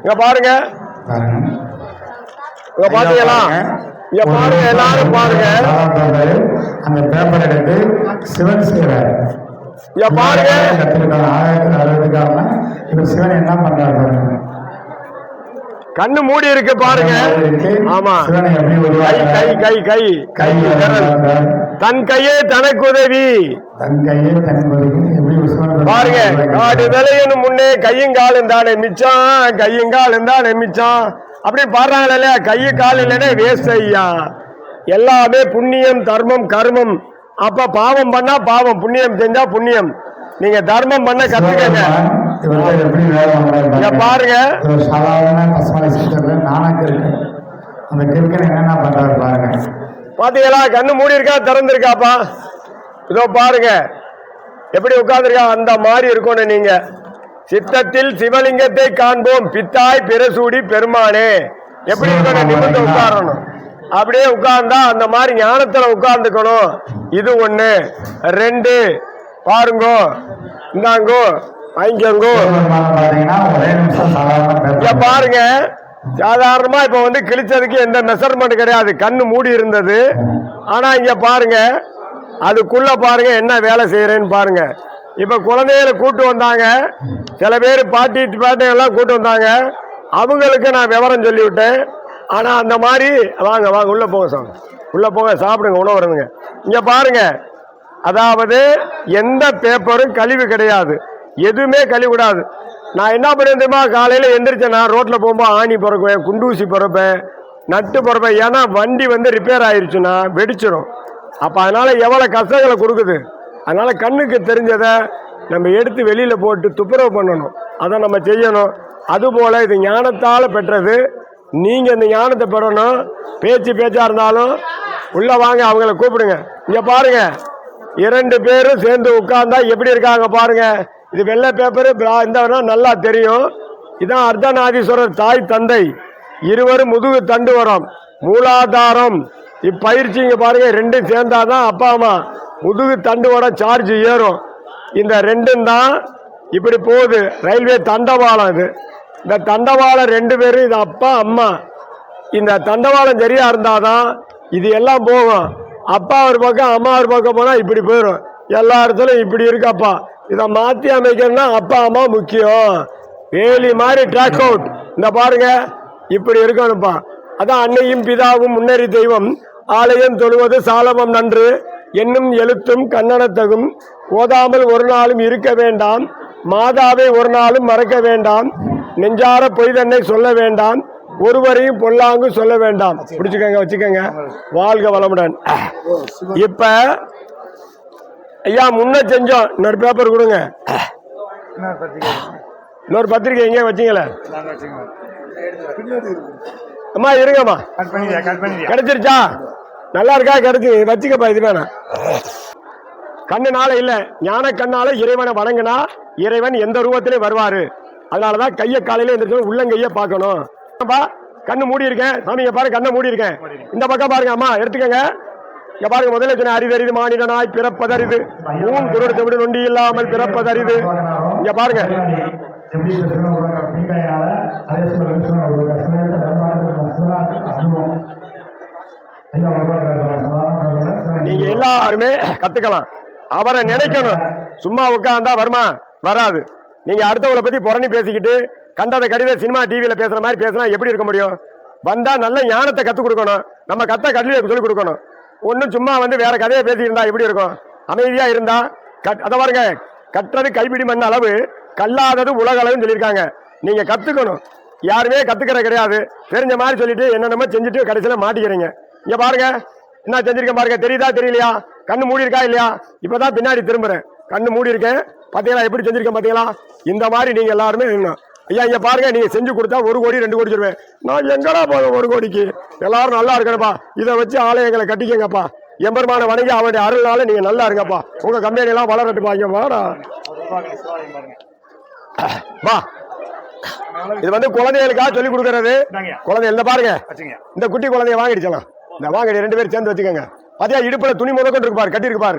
இங்க பாருங்க. பாருங்க இங்க பாத்தீங்களா? இங்க பாருங்க எல்லாரும் பாருங்க. அந்த பேப்பர் எடுத்து சிவன் செய்யறாரு இங்க பாருங்க. ஆயிரத்தி அறுபதுக்காம இப்ப சிவன் என்ன பண்றாரு கண்ணு மூடி இருக்கு பாருங்க. ஆமா. கை? கை கை கை. கை. தன் கையே தனக்கு உதவி. பாருங்க காடு விளையணும் முன்னே கையும் காலும் தானே மிச்சம் கையும் காலும் தானே மிச்சம். அப்படி பாடுறாங்களே இல்லையா? கையும் கால் இல்லைன்னா வேஸ்ட் ஐயா. எல்லாமே புண்ணியம் தர்மம் கர்மம். அப்ப பாவம் பண்ணா பாவம் புண்ணியம் செஞ்சா புண்ணியம். நீங்க தர்மம் பண்ண கத்துக்கங்க. பாருங்க. பாத்தீங்களா? கண்ணு மூடி இருக்கா திறந்திருக்காப்பா? பாருங்க. எப்படி உட்கார்ந்துருக்கா? அந்த மாதிரி இருக்கணும் நீங்க. சித்தத்தில் சிவலிங்கத்தை காண்போம். பித்தாய் பிரசூடி பெருமானே. எப்படி இருக்கணும்? நிமிர்ந்து உட்காரணும். அப்படியே உட்கார்ந்தா அந்த மாதிரி ஞானத்துல உட்கார்ந்துக்கணும். இது ஒண்ணு. ரெண்டு. பாருங்கோ. இந்தாங்கோ. வாங்கிக்கோங்கோ. பாருங்க. சாதாரணமா இப்ப வந்து கிழிச்சதுக்கு எந்த மெஷர்மெண்ட் கிடையாது. கண்ணு மூடி இருந்தது. ஆனா இங்க பாருங்க. அதுக்குள்ள பாருங்க என்ன வேலை செய்யறேன்னு பாருங்க. இப்ப குழந்தைகளை கூட்டு வந்தாங்க. சில பேர் பாட்டி பாட்டி எல்லாம் கூட்டு வந்தாங்க. அவங்களுக்கு நான் விவரம் சொல்லிவிட்டேன். ஆனா அந்த மாதிரி வாங்க வாங்க உள்ள போங்க சார் உள்ள போங்க சாப்பிடுங்க உணவு வருங்க இங்க பாருங்க. அதாவது எந்த பேப்பரும் கழிவு கிடையாது. எதுவுமே கழிவு கூடாது நான் என்ன பண்ணேன் தெரியுமா? காலையில் எந்திரிச்சேன் நான் ரோட்டில் போகும்போது ஆணி பிறக்குவேன் குண்டூசி பிறப்பேன் நட்டு பிறப்பேன். ஏன்னா வண்டி வந்து ரிப்பேர் ஆயிடுச்சுன்னா வெடிச்சிடும் அப்போ அதனால் எவ்வளோ கஷ்டங்களை கொடுக்குது? அதனால் கண்ணுக்கு தெரிஞ்சதை நம்ம எடுத்து வெளியில் போட்டு துப்புரவு பண்ணணும். அதை நம்ம செய்யணும். அதுபோல் இது ஞானத்தால் பெற்றது. நீங்கள் இந்த ஞானத்தை பெறணும். பேச்சு பேச்சாக இருந்தாலும் உள்ளே வாங்க அவங்கள கூப்பிடுங்க. இங்கே பாருங்கள் இரண்டு பேரும் சேர்ந்து உட்கார்ந்தா எப்படி இருக்காங்க பாருங்கள் இது வெள்ளை பேப்பரு இந்த நல்லா தெரியும். இதான் அர்த்தநாதீஸ்வரர் தாய் தந்தை. இருவரும் முதுகு தண்டு வரும். மூலாதாரம். இப்பயிற்சி இங்கே பாருங்கள் ரெண்டும் சேர்ந்தாதான் அப்பா அம்மா முதுகு தண்டுவோட சார்ஜ் ஏறும். இந்த ரெண்டும் தான் இப்படி போகுது. ரயில்வே தண்டவாளம் இது. இந்த தண்டவாளம் ரெண்டு பேரும் இது அப்பா அம்மா. இந்த தண்டவாளம் இருந்தால் தான் இது எல்லாம் போகும். அப்பா ஒரு பக்கம் அம்மா ஒரு பக்கம் போனால் இப்படி போயிடும் எல்லா இடத்துலையும் இப்படி இருக்கப்பா. இதை மாற்றி அமைக்கணும்னா அப்பா அம்மா முக்கியம். வேலி மாதிரி ட்ராக் அவுட் இந்த பாருங்க இப்படி இருக்கணும்ப்பா. அதான் அன்னையும் பிதாவும் முன்னேறி தெய்வம். ஆலயம் தொழுவது சாலமம் நன்று என்னும் எழுத்தும் கண்ணனத்தகும் ஓதாமல் ஒரு நாளும் இருக்க வேண்டாம். மாதாவை ஒரு நாளும் மறக்க வேண்டாம். நெஞ்சார பொய் தன்னை சொல்ல வேண்டாம். ஒருவரையும் பொல்லாங்கு சொல்ல வேண்டாம். பிடிச்சுக்கங்க வச்சுக்கோங்க. வாழ்க வளமுடன். இப்ப ஐயா முன்ன செஞ்சோம். இன்னொரு பேப்பர் கொடுங்க. இன்னொரு பத்திரிக்கை எங்கேயும் வச்சீங்களே? அம்மா இருங்கம்மா. கிடைச்சிருச்சா? நல்லா இருக்கா கிடைச்சி வச்சுக்கப்பா இது வேணாம். கண்ணுனால இல்லை. இல்ல ஞான கண்ணால இறைவனை வணங்கினா இறைவன் எந்த ரூபத்திலே வருவாரு? அதனாலதான் கைய காலையில எந்த உள்ளங்கைய பார்க்கணும். கண்ணு மூடி இருக்கேன் சாமி இங்க பாருங்க கண்ணை மூடி இருக்கேன் இந்த பக்கம் பாருங்க அம்மா எடுத்துக்கங்க. இங்க பாருங்க முதல்ல சொன்ன அரிதறிது மாநிலனாய் பிறப்பதறிது. மூன் குருடு விட நொண்டி இல்லாமல் பிறப்பதறிது. இங்க பாருங்க. நீங்க எல்லாருமே கத்துக்கலாம். அவரை நினைக்கணும். சும்மா உட்கார்ந்தா வருமா? வராது. நீங்க அடுத்தவங்களை பத்தி புறணி பேசிக்கிட்டு கண்டத கடித சினிமா டிவியில பேசுற மாதிரி பேசினா எப்படி இருக்க முடியும்? வந்தா நல்ல ஞானத்தை கத்துக் கொடுக்கணும். நம்ம கத்த கல்வியை சொல்லிக் கொடுக்கணும். ஒன்றும் சும்மா வந்து வேற கதையை பேசியிருந்தா எப்படி இருக்கும்? அமைதியா இருந்தா கட் அதை பாருங்க. கற்றது கைப்பிடி மண் அளவு கல்லாதது உலக அளவுன்னு சொல்லியிருக்காங்க. நீங்க கத்துக்கணும். யாருமே கத்துக்கிற கிடையாது. தெரிஞ்ச மாதிரி சொல்லிட்டு என்னென்னமோ செஞ்சுட்டு கடைசியில மாட்டிக்கிறீங்க. இங்க பாருங்க. என்ன செஞ்சிருக்கேன் பாருங்க. தெரியுதா தெரியலையா? கண்ணு மூடி இருக்கா இல்லையா? இப்பதான் பின்னாடி திரும்புறேன். கண்ணு மூடி இருக்கேன் பாத்தீங்களா? எப்படி செஞ்சிருக்கேன் பாத்தீங்களா? இந்த மாதிரி நீங்க எல்லாருமே இருக்கணும். ஐயா இங்க பாருங்க. நீங்க செஞ்சு கொடுத்தா ஒரு கோடி ரெண்டு கோடி சொல்லுவேன். நான் எங்கடா போவேன் ஒரு கோடிக்கு? எல்லாரும் நல்லா இருக்கணும்ப்பா. இதை வச்சு ஆலயங்களை கட்டிக்கங்கப்பா. எம்பெருமான வணங்கி அவனுடைய அருள்னால நீங்க நல்லா இருங்கப்பா. உங்க கம்பெனி எல்லாம் வளரட்டுப்பா இங்க வாடா. வா. இது வந்து குழந்தைகளுக்காக சொல்லி கொடுக்கறது. குழந்தை இந்த பாருங்க. இந்த குட்டி குழந்தைய வாங்கிடுச்சலாம் இந்த வாங்கடி ரெண்டு பேரும் சேர்ந்து வச்சுக்கோங்க. பாத்தியா இடுப்புல துணி முதற்கொண்டு இருக்கு பாரு கட்டி இருக்கு பாரு